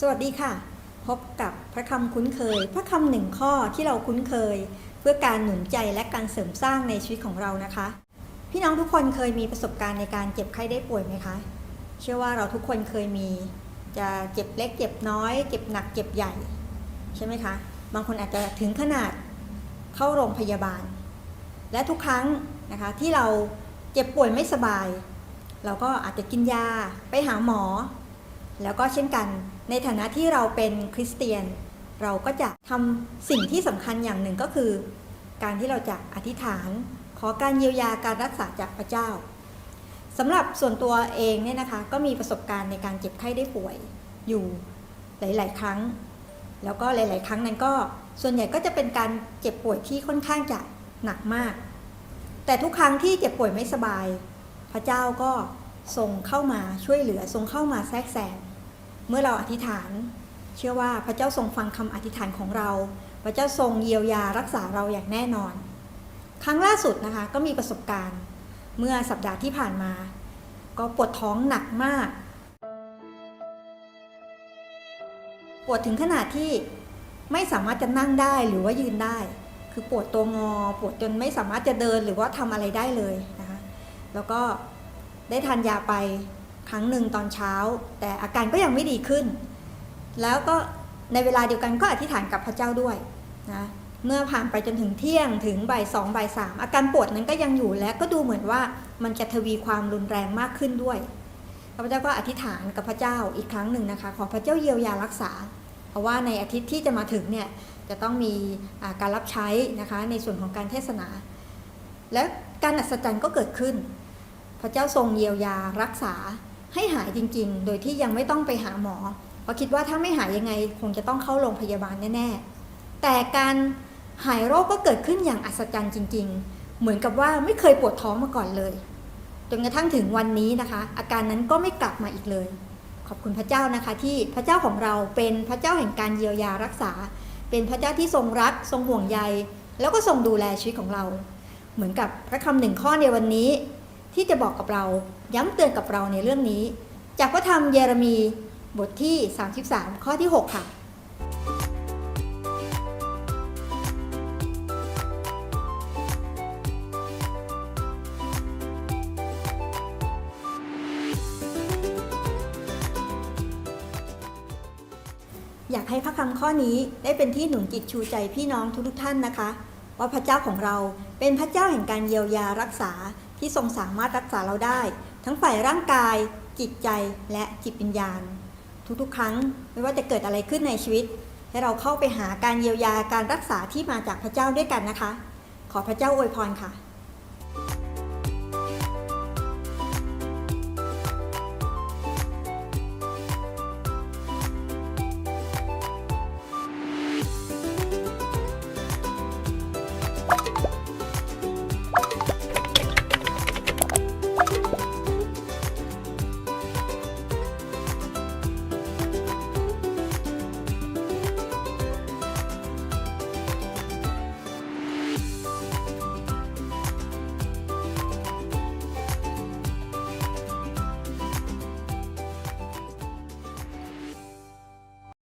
สวัสดีค่ะ พบกับพระคำคุ้นเคย พระคำหนึ่งข้อที่เราคุ้นเคย เพื่อการหนุนใจและการเสริมสร้างในชีวิตของเรานะคะ พี่น้องทุกคนเคยมีประสบการณ์ในการเจ็บไข้ได้ป่วยไหมคะ เชื่อว่าเราทุกคนเคยมี จะเจ็บเล็ก เจ็บน้อย เจ็บหนักเจ็บใหญ่ ใช่ไหมคะ บางคนอาจจะถึงขนาดเข้าโรงพยาบาล และทุกครั้งนะคะที่เราเจ็บป่วยไม่สบาย เราก็อาจจะกินยาไปหาหมอ แล้วก็เช่นกัน ในฐานะที่เราเป็นคริสเตียน เราก็จะทำสิ่งที่สำคัญอย่างหนึ่งก็คือ การที่เราจะอธิษฐาน ขอการเยียวยาการรักษาจากพระเจ้าสำหรับส่วนตัวเองเนี่ยนะคะก็มีประสบการณ์ในการเจ็บไข้ได้ป่วยอยู่หลาย ๆ ครั้ง แล้วก็หลาย ๆ ครั้งนั้นก็ส่วนใหญ่ก็จะเป็นการเจ็บป่วยที่ค่อนข้างจะหนักมาก แต่ทุกครั้งที่เจ็บป่วยไม่สบาย พระเจ้าก็ทรงเข้ามาช่วยเหลือทรงเข้ามาแทรกแซง เมื่อเราอธิษฐาน เชื่อว่าพระเจ้าทรงฟังคำอธิษฐานของเรา พระเจ้าทรงเยียวยารักษาเราอย่างแน่นอน ครั้งล่าสุดนะคะก็มีประสบการณ์ เมื่อสัปดาห์ที่ผ่านมา ก็ปวดท้องหนักมาก ปวดถึงขนาดที่ไม่สามารถจะนั่งได้หรือว่ายืนได้ คือปวดตัวงอ ปวดจนไม่สามารถจะเดินหรือว่าทำอะไรได้เลยนะคะ แล้วก็ได้ทานยาไป ครั้งหนึ่งตอนเช้า แต่อาการก็ยังไม่ดีขึ้น แล้วก็ในเวลาเดียวกันก็อธิษฐานกับพระเจ้าด้วยนะเมื่อผ่านไปจนถึงเที่ยงถึงบ่ายสองบ่ายสามอาการปวดนั้นก็ยังอยู่และก็ดูเหมือนว่ามันจะทวีความรุนแรงมากขึ้นด้วยข้าพเจ้าก็อธิษฐานกับพระเจ้าอีกครั้งหนึ่งนะคะ ขอพระเจ้าเยียวยารักษา เพราะว่าในอาทิตย์ที่จะมาถึงเนี่ยจะต้องมีการรับใช้นะคะในส่วนของการเทศนา และการอัศจรรย์ก็เกิดขึ้น พระเจ้าทรงเยียวยารักษา ให้หายจริง ๆ โดยที่ยังไม่ต้องไปหาหมอ เพราะคิดว่าถ้าไม่หายยังไงคงจะต้องเข้าโรงพยาบาลแน่ๆ แต่การหายโรคก็เกิดขึ้นอย่างอัศจรรย์จริง ๆ เหมือนกับว่าไม่เคยปวดท้องมาก่อนเลย จนกระทั่งถึงวันนี้นะคะ อาการนั้นก็ไม่กลับมาอีกเลย ขอบคุณพระเจ้านะคะ ที่พระเจ้าของเราเป็นพระเจ้าแห่งการเยียวยารักษา เป็นพระเจ้าที่ทรงรัก ทรงห่วงใย แล้วก็ทรงดูแลชีวิตของเรา เหมือนกับพระคำหนึ่งข้อในวันนี้ ที่จะบอกกับเราย้ำเตือนกับเราในเรื่องนี้ จากพระธรรมเยเรมีบทที่ 33 ข้อที่ 6 ค่ะ อยากให้พระคำข้อนี้ได้เป็นที่หนุนจิตชูใจพี่น้องทุกท่านนะคะ ว่าพระเจ้าของเราเป็นพระเจ้าแห่งการเยียวยารักษา ที่ทรงสามารถรักษาเราได้ ทั้งฝ่ายร่างกาย จิตใจและจิตวิญญาณ ทุกๆ ครั้งไม่ว่าจะเกิดอะไรขึ้นในชีวิต ให้เราเข้าไปหาการเยียวยาการรักษาที่มาจากพระเจ้าด้วยกันนะคะ ขอพระเจ้าอวยพรค่ะ